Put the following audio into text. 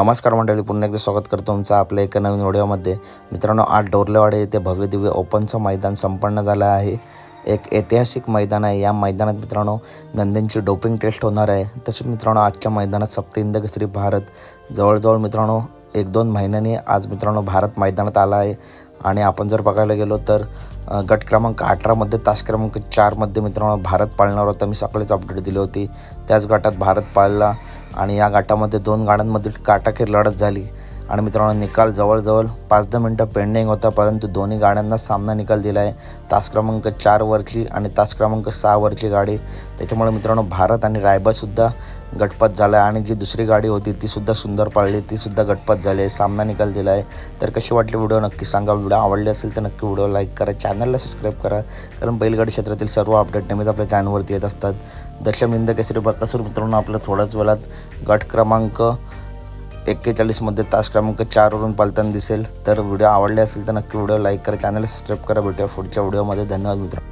नमस्कार मंडळी पुन्हा एकदा स्वागत करतो तुमचं आपल्या एका नवीन व्हिडिओमध्ये. मित्रांनो आज डोरलेवाडे येथे भव्य दिव्य ओपनचं मैदान संपन्न झालं आहे. एक ऐतिहासिक मैदान आहे. या मैदानात मित्रांनो नंदींची डोपिंग टेस्ट होणार आहे. तसेच मित्रांनो आजच्या मैदानात सप्तहिंद केसरी भारत. जवळजवळ मित्रांनो एक दोन महिन्यांनी आज मित्रांनो भारत मैदानात आला आहे. आणि आपण जर बघायला गेलो तर गट क्रमांक अठरामध्ये तास क्रमांक चारमध्ये मित्रांनो भारत पाळणार होता. मी सकाळीच अपडेट दिली होती. त्याच गटात भारत पाळला. आणि या गटामध्ये दोन गाड्यांमध्ये काटाखेर लढत झाली. आणि मित्रांनो निकाल जवळजवळ पाच दहा मिनटं पेंडिंग होता परंतु दोन्ही गाड्यांना सामना निकाल दिला आहे तास क्रमांक चारवरची आणि तास क्रमांक सहावरची गाडी. त्याच्यामुळे मित्रांनो भारत आणि रायबासुद्धा गटपत झाला आहे आणि जी दुसरी गाडी होती ती सुद्धा सुंदर पाळली ती सुद्धा झाली आहे सामना निकाल दिला आहे. तर कशी वाटली व्हिडिओ नक्की सांगा व्हिडिओ आवडले असेल तर नक्की व्हिडिओ लाईक करा चॅनलला सबस्क्राईब करा कारण बैलगाडी क्षेत्रातील सर्व अपडेट नेहमीच आपल्या चॅनलवरती येत असतात. दशमिंद केसरी बकासूर मित्रांनो आपल्या थोड्याच वेळात गट क्रमांक एक्केचाळीसमध्ये तास क्रमांक चारवरून पालताना दिसेल. तर व्हिडिओ आवडले असेल तर नक्की व्हिडिओ लाईक करा चॅनल सबस्क्राईब करा भेटूया पुढच्या व्हिडिओमध्ये. धन्यवाद मित्रांनो.